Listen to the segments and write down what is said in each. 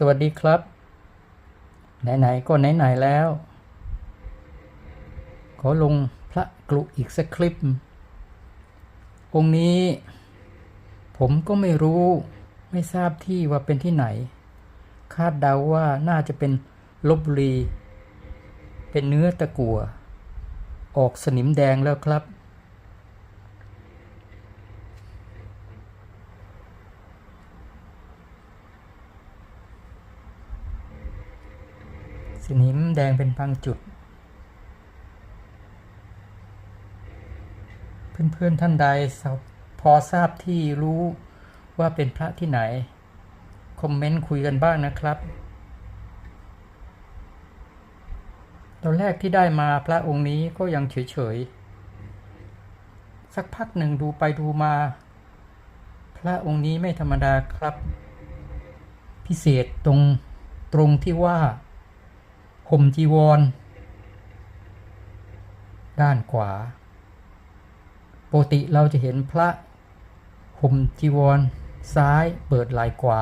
สวัสดีครับ ไหน ๆ ก็ไหน ๆ แล้ว ขอลงพระกลุอีกสักคลิป องค์นี้ ผมก็ไม่รู้ไม่ทราบที่ว่าเป็นที่ไหน คาดเดาว่าน่าจะเป็นลบบุรี เป็นเนื้อตะกัว ออกสนิมแดงแล้วครับ สนิมแดงเป็นบางจุด เพื่อนๆท่านใดพอทราบที่รู้ว่าเป็นพระที่ไหน คอมเมนต์คุยกันบ้างนะครับตอนแรกที่ได้มาพระองค์นี้ก็ยังเฉยๆ สักพักหนึ่งดูไปดูมา พระองค์นี้ไม่ธรรมดาครับ พิเศษตรงตรงที่ว่า ห่มจีวร ด้านขวาปกติเราจะเห็นพระห่มจีวร ซ้ายเปิดไหล่ขวา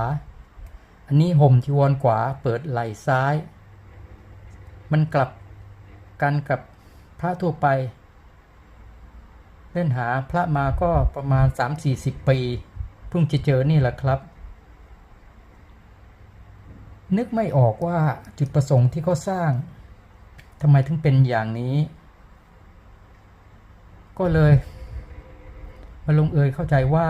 อันนี้ห่มจีวรขวาเปิดไหล่ซ้าย มันกลับกันกับพระทั่วไปเล่นหาพระมาก็ประมาณ 3-40 ปีเพิ่งจะเจอนี่แหละครับ นึกไม่ออกว่าจุดประสงค์ที่เขาสร้างทำไมถึงเป็นอย่างนี้ ก็เลยมาลงเอยเข้าใจว่า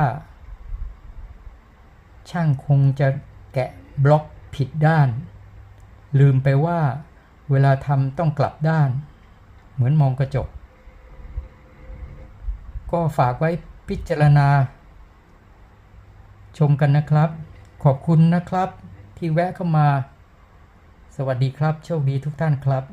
ช่างคงจะแกะบล็อกผิดด้าน ลืมไปว่าเวลาทำต้องกลับด้าน เหมือนมองกระจก ก็ฝากไว้พิจารณา ชมกันนะครับ ขอบคุณนะครับ ที่แวะเข้ามา สวัสดีครับ โชคดีทุกท่านครับ